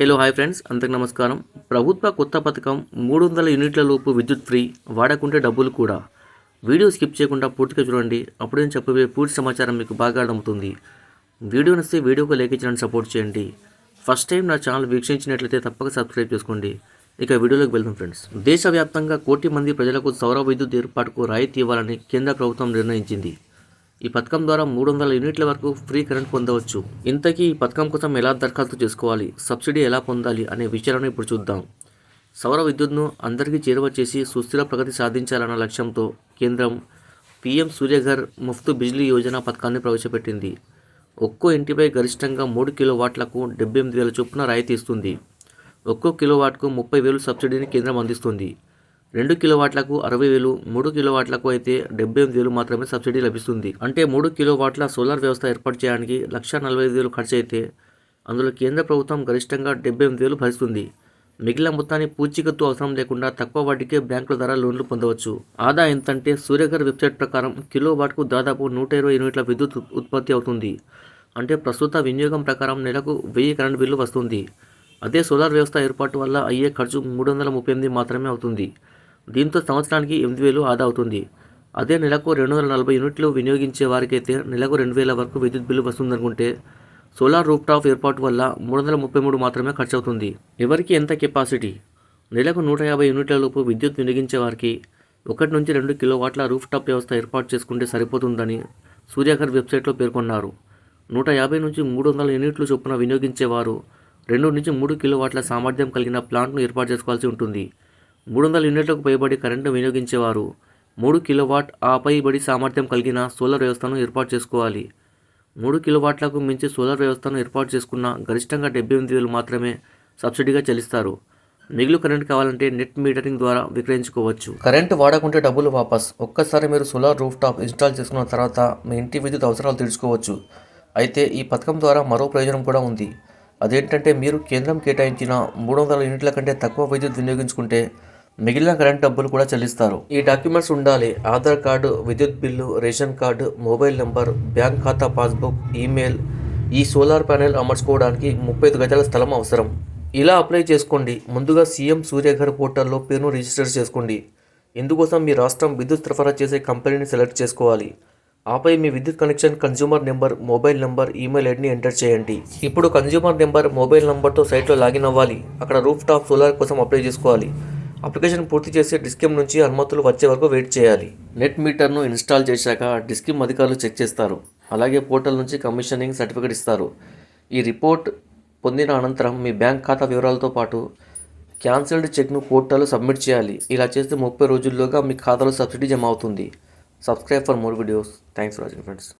Hello hi friends అందరికి నమస్కారం. ప్రభుత్వ కొత్త పథకం మూడు వందల యూనిట్ల లోపు విద్యుత్ ఫ్రీ వాడకుంటే డబ్బులు కూడా. వీడియో స్కిప్ చేయకుండా పూర్తిగా చూడండి. అప్పుడు నేను చెప్పబోయే పూర్తి సమాచారం మీకు బాగా అర్థమవుతుంది. వీడియో నస్తే వీడియోకు లేఖ ఇచ్చడానికి సపోర్ట్ చేయండి. ఫస్ట్ టైం నా ఛానల్ వీక్షించినట్లయితే తప్పక సబ్స్క్రైబ్ చేసుకోండి. ఇక వీడియోలోకి వెళ్దాం ఫ్రెండ్స్ దేశవ్యాప్తంగా కోటి మంది ప్రజలకు సౌర విద్యుత్ ఏర్పాటుకు రాయితీ ఇవ్వాలని కేంద్ర ప్రభుత్వం నిర్ణయించింది. ఈ పథకం ద్వారా మూడు వందల యూనిట్ల వరకు ఫ్రీ కరెంట్ పొందవచ్చు. ఇంతకీ ఈ పథకం కోసం ఎలా దరఖాస్తు చేసుకోవాలి? సబ్సిడీ ఎలా పొందాలి? అనే విషయాలను ఇప్పుడు చూద్దాం. సౌర విద్యుత్ను అందరికీ చేరువ చేసి సుస్థిర ప్రగతి సాధించాలన్న లక్ష్యంతో కేంద్రం పీఎం సూర్యఘర్ ముఫ్తు బిజ్లీ యోజన పథకాన్ని ప్రవేశపెట్టింది. ఒక్కో ఇంటిపై గరిష్టంగా మూడు కిలో వాట్లకు డెబ్బై ఎనిమిది వేల చొప్పున రాయితీ ఇస్తుంది ఒక్కో కిలోవాట్కు ముప్పై వేలు సబ్సిడీని కేంద్రం అందిస్తుంది. రెండు కిలోవాట్లకు అరవై వేలు మూడు కిలోవాట్లకు అయితే డెబ్బై ఎనిమిది వేలు మాత్రమే సబ్సిడీ లభిస్తుంది. అంటే మూడు కిలోవాట్ల సోలార్ వ్యవస్థ ఏర్పాటు చేయడానికి లక్ష నలభై ఐదు వేలు ఖర్చు అయితే అందులో కేంద్ర ప్రభుత్వం గరిష్టంగా డెబ్బై ఎనిమిది వేలు భరిస్తుంది. మిగిలిన మొత్తాన్ని పూచీకత్తు అవసరం లేకుండా తక్కువ వడ్డీకే బ్యాంకుల ద్వారా లోన్లు పొందవచ్చు. ఆదా ఎంతంటే సూర్యగర్ వెబ్సైట్ ప్రకారం కిలోవాట్కు దాదాపు నూట ఇరవై యూనిట్ల విద్యుత్ ఉత్పత్తి అవుతుంది. అంటే ప్రస్తుత వినియోగం ప్రకారం నెలకు వెయ్యి కరెంట్ బిల్లు వస్తుంది. అదే సోలార్ వ్యవస్థ ఏర్పాటు వల్ల అయ్యే ఖర్చు మూడు వందల ముప్పై ఎనిమిది మాత్రమే అవుతుంది. దీంతో సంవత్సరానికి ఎనిమిది వేలు ఆదా అవుతుంది. అదే నెలకు రెండు వందల నలభై యూనిట్లు వినియోగించే వారికైతే నెలకు రెండు వేల వరకు విద్యుత్ బిల్లు వస్తుందనుకుంటే సోలార్ రూప్ టాప్ ఏర్పాటు వల్ల మూడు వందల ముప్పై మూడు మాత్రమే ఖర్చు అవుతుంది ఎవరికి ఎంత కెపాసిటీ? నెలకు నూట యాభై యూనిట్ల లోపు విద్యుత్ వినియోగించే వారికి ఒకటి నుంచి రెండు కిలోవాట్ల రూఫ్ టాప్ వ్యవస్థ ఏర్పాటు చేసుకుంటే సరిపోతుందని సూర్యాకర్ వెబ్సైట్లో పేర్కొన్నారు. నూట యాభై నుంచి మూడు వందల యూనిట్లు చొప్పున వినియోగించేవారు రెండు నుంచి మూడు కిలోవాట్ల సామర్థ్యం కలిగిన ప్లాంట్ను ఏర్పాటు చేసుకోవాల్సి ఉంటుంది. మూడు వందల యూనిట్లకు పైబడి కరెంటు వినియోగించేవారు. మూడు కిలోవాట్ ఆ పైబడి సామర్థ్యం కలిగిన సోలార్ వ్యవస్థను ఏర్పాటు చేసుకోవాలి. మూడు కిలోవాట్లకు మించి సోలార్ వ్యవస్థను ఏర్పాటు చేసుకున్న గరిష్టంగా డెబ్బై ఎనిమిది వేలు మాత్రమే సబ్సిడీగా చెల్లిస్తారు. మిగులు కరెంట్ కావాలంటే నెట్ మీటరింగ్ ద్వారా విక్రయించుకోవచ్చు. కరెంటు వాడకుంటే డబ్బులు వాపస్. ఒక్కసారి మీరు సోలార్ రూఫ్ టాప్ ఇన్స్టాల్ చేసుకున్న తర్వాత మీ ఇంటి విద్యుత్ అవసరాలు తీర్చుకోవచ్చు అయితే ఈ పథకం ద్వారా మరో ప్రయోజనం కూడా ఉంది. అదేంటంటే మీరు కేంద్రం కేటాయించిన మూడు వందల యూనిట్ల కంటే తక్కువ విద్యుత్ వినియోగించుకుంటే మిగిలిన కరెంట్ డబ్బులు కూడా చెల్లిస్తారు. ఈ డాక్యుమెంట్స్ ఉండాలి. ఆధార్ కార్డు విద్యుత్ bill ration card mobile number bank ఖాతా పాస్బుక్ ఈమెయిల్. ఈ సోలార్ ప్యానెల్ అమర్చుకోవడానికి ముప్పై ఐదు గజాల స్థలం అవసరం. ఇలా అప్లై చేసుకోండి. ముందుగా సీఎం సూర్యఘర్ పోర్టల్లో పేరును రిజిస్టర్ చేసుకోండి. ఇందుకోసం మీ రాష్ట్రం విద్యుత్ సరఫరా చేసే కంపెనీని సెలెక్ట్ చేసుకోవాలి. ఆపై మీ విద్యుత్ connection consumer number mobile number email ఐడిని ఎంటర్ చేయండి. ఇప్పుడు కన్జ్యూమర్ నెంబర్ మొబైల్ నెంబర్తో సైట్లో లాగిన్ అవ్వాలి. అక్కడ రూఫ్ టాప్ సోలార్ కోసం అప్లై చేసుకోవాలి. అప్లికేషన్ పూర్తి చేసి డిస్కిమ్ నుంచి అనుమతులు వచ్చే వరకు వెయిట్ చేయాలి. నెట్ మీటర్ను ఇన్స్టాల్ చేశాక డిస్కిమ్ అధికారులు చెక్ చేస్తారు. అలాగే పోర్టల్ నుంచి కమిషనింగ్ సర్టిఫికేట్ ఇస్తారు. ఈ రిపోర్ట్ పొందిన అనంతరం మీ బ్యాంక్ ఖాతా వివరాలతో పాటు క్యాన్సిల్డ్ చెక్ను పోర్టల్లో సబ్మిట్ చేయాలి. ఇలా చేస్తే ముప్పై రోజుల్లోగా మీ ఖాతాలో సబ్సిడీ జమ అవుతుంది. Subscribe for more videos. Thanks for watching friends.